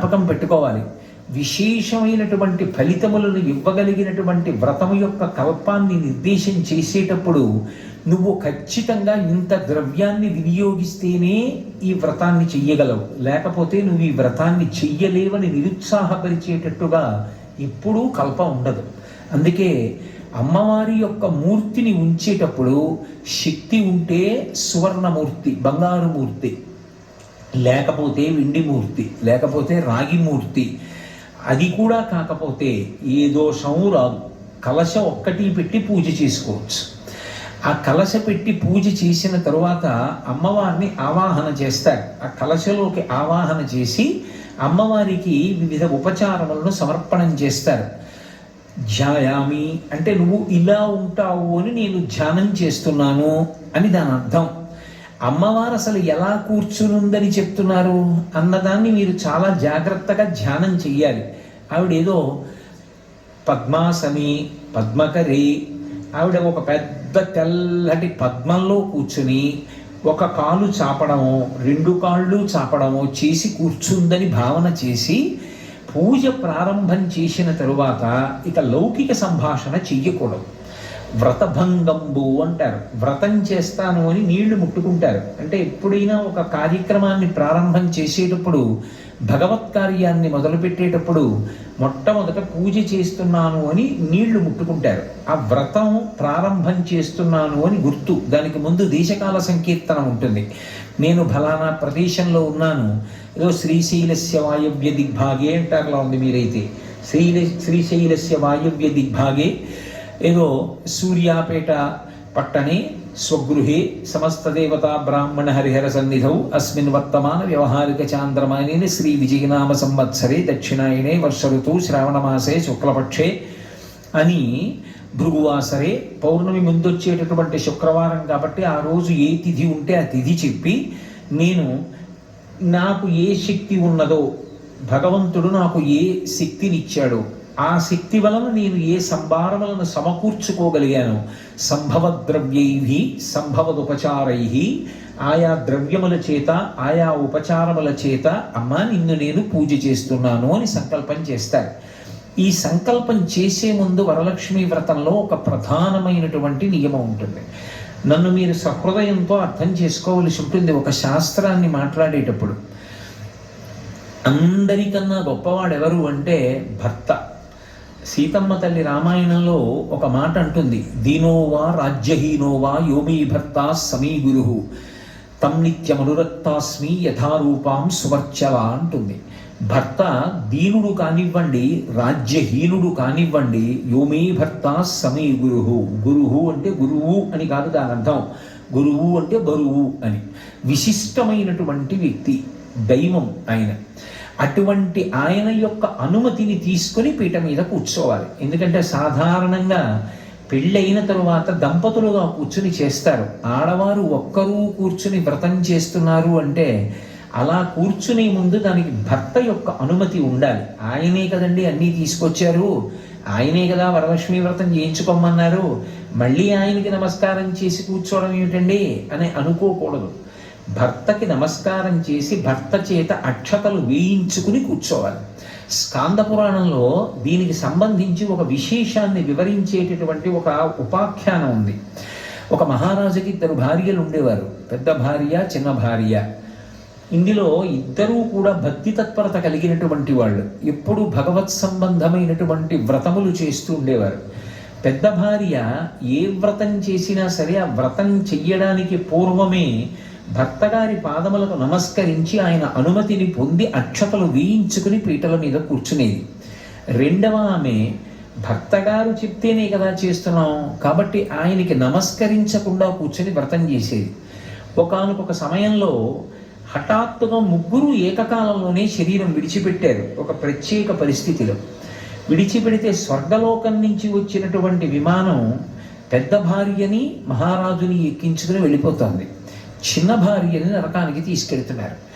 జ్ఞాపకం పెట్టుకోవాలి. విశేషమైనటువంటి ఫలితములను ఇవ్వగలిగినటువంటి వ్రతము యొక్క కల్పాన్ని నిర్దేశం చేసేటప్పుడు నువ్వు ఖచ్చితంగా ఇంత ద్రవ్యాన్ని వినియోగిస్తేనే ఈ వ్రతాన్ని చెయ్యగలవు. లేకపోతే నువ్వు ఈ వ్రతాన్ని చెయ్యలేవని నిరుత్సాహపరిచేటట్టుగా ఎప్పుడూ కల్పం ఉండదు. అందుకే అమ్మవారి యొక్క మూర్తిని ఉంచేటప్పుడు శక్తి ఉంటే సువర్ణమూర్తి బంగారు మూర్తి లేకపోతే వెండి మూర్తి లేకపోతే రాగి మూర్తి. అది కూడా కాకపోతే ఏ దోషము రాదు. కలశ ఒక్కటి పెట్టి పూజ చేసుకోవచ్చు. ఆ కలశ పెట్టి పూజ చేసిన తరువాత అమ్మవారిని ఆవాహన చేస్తారు ఆ కలశలోకి ఆవాహన చేసి అమ్మవారికి వివిధ ఉపచారములను సమర్పణం చేస్తారు. ధ్యాయామి అంటే నువ్వు ఇలా ఉంటావు అని నేను ధ్యానం చేస్తున్నాను అని దాని అర్థం. అమ్మవారు అసలు ఎలా కూర్చునుందని చెప్తున్నారు అన్నదాన్ని మీరు చాలా జాగ్రత్తగా ధ్యానం చెయ్యాలి. ఆవిడేదో పద్మాసని పద్మకరి ఆవిడ ఒక పెద్ద తెల్లటి పద్మంలో కూర్చుని ఒక కాలు చాపడము రెండు కాళ్ళు చాపడము చేసి కూర్చుందని భావన చేసి పూజ ప్రారంభం చేసిన తరువాత ఇక లౌకిక సంభాషణ చెయ్యకూడదు. వ్రతభంగంబు అంటారు. వ్రతం చేస్తాను అని నీళ్ళు ముట్టుకుంటారు. అంటే ఎప్పుడైనా ఒక కార్యక్రమాన్ని ప్రారంభం చేసేటప్పుడు భగవత్ కార్యాన్ని మొదలుపెట్టేటప్పుడు మొట్టమొదట పూజ చేస్తున్నాను అని నీళ్ళు ముట్టుకుంటారు. ఆ వ్రతం ప్రారంభం చేస్తున్నాను అని గుర్తు. దానికి ముందు దేశకాల సంకీర్తన ఉంటుంది. నేను ఫలానా ప్రదేశంలో ఉన్నాను. ఏదో శ్రీశైలస్య వాయవ్య దిగ్భాగే అంటారులా ఉంది మీరైతే. శ్రీల శ్రీశైలస్య వాయవ్య దిగ్భాగే ఏదో సూర్యాపేట పట్టణే స్వగృహే సమస్త దేవతా బ్రాహ్మణ హరిహర సన్నిధౌ. అస్మిన్ వర్తమాన వ్యవహారిక చాంద్రమాయనే శ్రీ విజయనామ సంవత్సరే దక్షిణాయనే వర్ష ఋతు శ్రావణమాసే శుక్లపక్షే అని భృగువాసరే పౌర్ణమి ముందొచ్చేటటువంటి శుక్రవారం కాబట్టి ఆ రోజు ఏ తిథి ఉంటే ఆ తిథి చెప్పి నేను నాకు ఏ శక్తి ఉన్నదో భగవంతుడు నాకు ఏ శక్తినిచ్చాడో ఆ శక్తి వలన నేను ఏ సంభారములను సమకూర్చుకోగలిగాను? సంభవ ద్రవ్యై సంభవదుపచారై ఆయా ద్రవ్యముల చేత ఆయా ఉపచారముల చేత అమ్మ నిన్ను నేను పూజ చేస్తున్నాను అని సంకల్పం చేస్తారు. ఈ సంకల్పం చేసే ముందు వరలక్ష్మి వ్రతంలో ఒక ప్రధానమైనటువంటి నియమం ఉంటుంది. నన్ను మీరు సహృదయంతో అర్థం చేసుకోవలసి ఉంటుంది ఒక శాస్త్రాన్ని మాట్లాడేటప్పుడు. అందరికన్నా గొప్పవాడు ఎవరు అంటే భర్త. సీతమ్మ తల్లి రామాయణంలో ఒక మాట అంటుంది. దీనోవా రాజ్యహీనోవా యోమీ భర్త సమీ గురు. తం నిత్యమనురక్తాస్మి యథారూపాం సువర్చవ అంటుంది. భర్త దీనుడు కానివ్వండి రాజ్యహీనుడు కానివ్వండి యోమీ భర్త సమీ గురువు గురువు అంటే గురువు అని కాదు దాని అర్థం. గురువు అంటే బరువు అని. విశిష్టమైనటువంటి వ్యక్తి దైవం ఆయన. అటువంటి ఆయన యొక్క అనుమతిని తీసుకొని పీట మీద కూర్చోవాలి. ఎందుకంటే సాధారణంగా పెళ్ళైన తరువాత దంపతులుగా కూర్చుని చేస్తారు. ఆడవారు ఒక్కరూ కూర్చుని వ్రతం చేస్తున్నారు అంటే అలా కూర్చునే ముందు దానికి భర్త యొక్క అనుమతి ఉండాలి. ఆయనే కదండి అన్నీ తీసుకొచ్చారు. ఆయనే కదా వరలక్ష్మి వ్రతం చేయించుకోమన్నారు. మళ్ళీ ఆయనకి నమస్కారం చేసి కూర్చోవడం ఏమిటండి? అని అనుకోకూడదు. భర్తకి నమస్కారం చేసి భర్త చేత అక్షతలు వేయించుకుని కూర్చోవాలి. స్కాంద పురాణంలో దీనికి సంబంధించి ఒక విశేషాన్ని వివరించేటటువంటి ఒక ఉపాఖ్యానం ఉంది. ఒక మహారాజుకి ఇద్దరు భార్యలు ఉండేవారు. పెద్ద భార్య చిన్న భార్య. ఇందులో ఇద్దరూ కూడా భక్తి తత్పరత కలిగినటువంటి వాళ్ళు. ఎప్పుడు భగవత్ సంబంధమైనటువంటి వ్రతములు చేస్తూ ఉండేవారు. పెద్ద భార్య ఏ వ్రతం చేసినా సరే ఆ వ్రతం చెయ్యడానికి పూర్వమే భర్తగారి పాదములకు నమస్కరించి ఆయన అనుమతిని పొంది అక్షతలు వేయించుకుని పీటల మీద కూర్చునేది. రెండవ ఆమె భర్తగారు చెప్తేనే కదా చేస్తున్నాం కాబట్టి ఆయనకి నమస్కరించకుండా కూర్చొని వ్రతం చేసేది. ఒకనొక సమయంలో హఠాత్తుగా ముగ్గురు ఏకకాలంలోనే శరీరం విడిచిపెట్టారు ఒక ప్రత్యేక పరిస్థితిలో. విడిచిపెడితే స్వర్గలోకం నుంచి వచ్చినటువంటి విమానం పెద్ద భార్యని మహారాజుని ఎక్కించుకుని వెళ్ళిపోతుంది. చిన్న భార్యని నరకానికి తీసుకెళ్తున్నారు.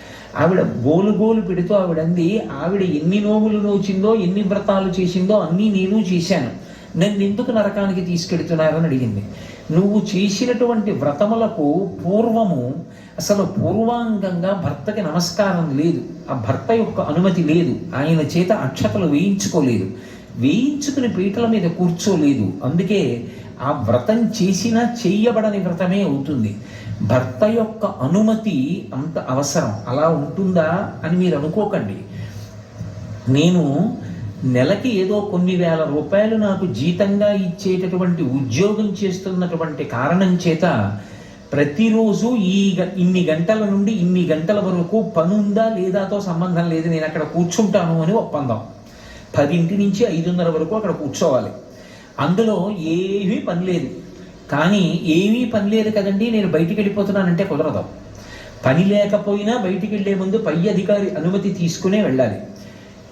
ఆవిడ గోలు గోలు పెడుతూ ఆవిడంది ఆవిడ ఎన్ని నోములు నోచిందో ఎన్ని వ్రతాలు చేసిందో అన్నీ నేను చేశాను. నన్ను ఎందుకు నరకానికి తీసుకెడుతున్నారని అడిగింది. నువ్వు చేసినటువంటి వ్రతములకు పూర్వము అసలు పూర్వాంగంగా భర్తకి నమస్కారం లేదు. ఆ భర్త యొక్క అనుమతి లేదు. ఆయన చేత అక్షతలు వేయించుకోలేదు. వేయించుకుని పీటల మీద కూర్చోలేదు. అందుకే ఆ వ్రతం చేసినా చెయ్యబడని వ్రతమే అవుతుంది. భర్త యొక్క అనుమతి అంత అవసరం. అలా ఉంటుందా అని మీరు అనుకోకండి. నేను నెలకి ఏదో కొన్ని వేల రూపాయలు నాకు జీతంగా ఇచ్చేటటువంటి ఉద్యోగం చేస్తున్నటువంటి కారణం చేత ప్రతిరోజు ఈ గ- ఇన్ని గంటల నుండి ఇన్ని గంటల వరకు పనుందా లేదాతో సంబంధం లేదు. నేను అక్కడ కూర్చుంటాను అని ఒప్పందం. పదింటి నుంచి ఐదున్నర వరకు అక్కడ కూర్చోవాలి. అందులో ఏమీ పని లేదు. కానీ ఏమీ పని లేదు కదండి నేను బయటికి వెళ్ళిపోతున్నానంటే కుదరదు. పని లేకపోయినా బయటికి వెళ్ళే ముందు పై అధికారి అనుమతి తీసుకునే వెళ్ళాలి.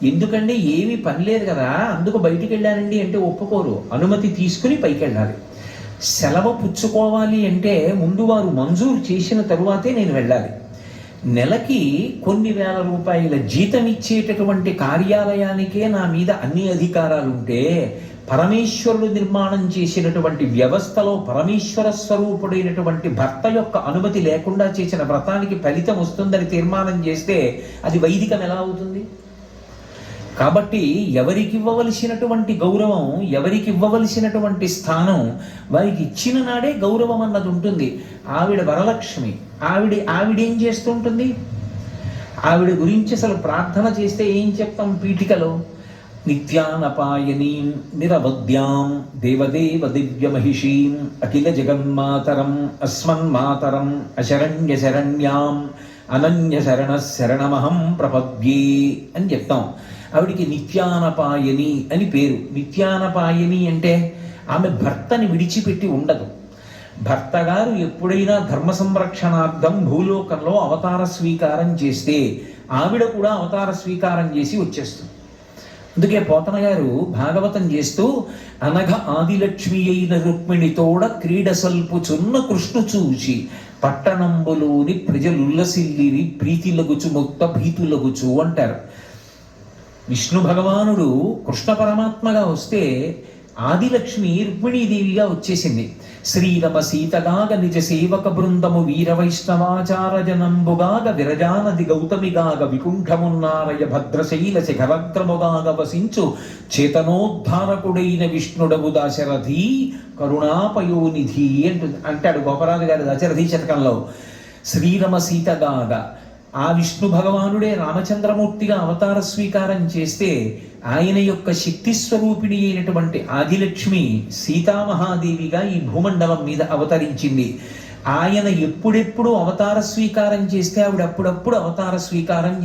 ఎందుకంటే ఏమీ పని లేదు కదా అందుకు బయటికి వెళ్ళానండి అంటే ఒప్పుకోరు. అనుమతి తీసుకుని పైకి వెళ్ళాలి. సెలవు పుచ్చుకోవాలి అంటే ముందు వారు మంజూరు చేసిన తరువాతే నేను వెళ్ళాలి. నెలకి కొన్ని వేల రూపాయల జీతం ఇచ్చేటటువంటి కార్యాలయానికే నా మీద అన్ని అధికారాలు ఉంటే పరమేశ్వరుడు నిర్మాణం చేసినటువంటి వ్యవస్థలో పరమేశ్వర స్వరూపుడైనటువంటి భర్త యొక్క అనుమతి లేకుండా చేసిన వ్రతానికి ఫలితం వస్తుందని తీర్మానం చేస్తే అది వైదికం ఎలా అవుతుంది? కాబట్టి ఎవరికి ఇవ్వవలసినటువంటి గౌరవం ఎవరికి ఇవ్వవలసినటువంటి స్థానం వారికి ఇచ్చిన నాడే గౌరవం అన్నది ఉంటుంది. ఆవిడ వరలక్ష్మి. ఆవిడ ఆవిడేం చేస్తుంటుంది? ఆవిడ గురించి అసలు ప్రార్థన చేస్తే ఏం చెప్తాం పీఠికలో? నిత్యానపాయనీం నిరవద్యాం దేవదేవ దివ్యమహిషీం అఖిల జగన్మాతరం అస్మన్మాతరం అశరణ్య శరణ్యాం అనన్య శరణ శరణమహం ప్రపద్యే అని చెప్తాం ఆవిడికి నిత్యానపాయని అని పేరు. నిత్యానపాయని అంటే ఆమె భర్తని విడిచిపెట్టి ఉండదు. భర్త గారు ఎప్పుడైనా ధర్మ సంరక్షణార్థం భూలోకంలో అవతార స్వీకారం చేస్తే ఆవిడ కూడా అవతార స్వీకారం చేసి వచ్చేస్తుంది. అందుకే పోతన గారు భాగవతం చేస్తూ అనఘ ఆదిలక్ష్మి అయిన రుక్మిణితోడ క్రీడ సల్పుచున్న కృష్ణు చూచి పట్టణంబులోని ప్రజలుల్లసిల్లిరి ప్రీతిలగుచు ముక్త భీతులగుచు అంటారు. విష్ణు భగవానుడు కృష్ణ పరమాత్మగా వస్తే ఆదిలక్ష్మి రుక్మిణీదేవిగా వచ్చేసింది. శ్రీరమ సీతగాగ నిజ సేవక బృందము వీర వైష్ణవాచార జనంబుగాగ విరజానది గౌతమిగాగ వికుంఠమున్నారయ భద్రశైల శిఖరగ్రముగాగ వసించు చేతనోద్ధారకుడైన విష్ణుడవు దశరథి కరుణాపయోనిధి అంటుంది. అంటాడు గోపరాజు గారి దశరథి శతకంలో. శ్రీరమ సీతగాగ ఆ విష్ణు భగవానుడే రామచంద్రమూర్తిగా అవతార స్వీకారం చేస్తే ఆయన యొక్క శక్తి స్వరూపిణి అయినటువంటి ఆదిలక్ష్మి సీతామహాదేవిగా ఈ భూమండలం మీద అవతరించింది. ఆయన ఎప్పుడెప్పుడు అవతార స్వీకారం చేస్తే ఆవిడ అప్పుడప్పుడు అవతార స్వీకారం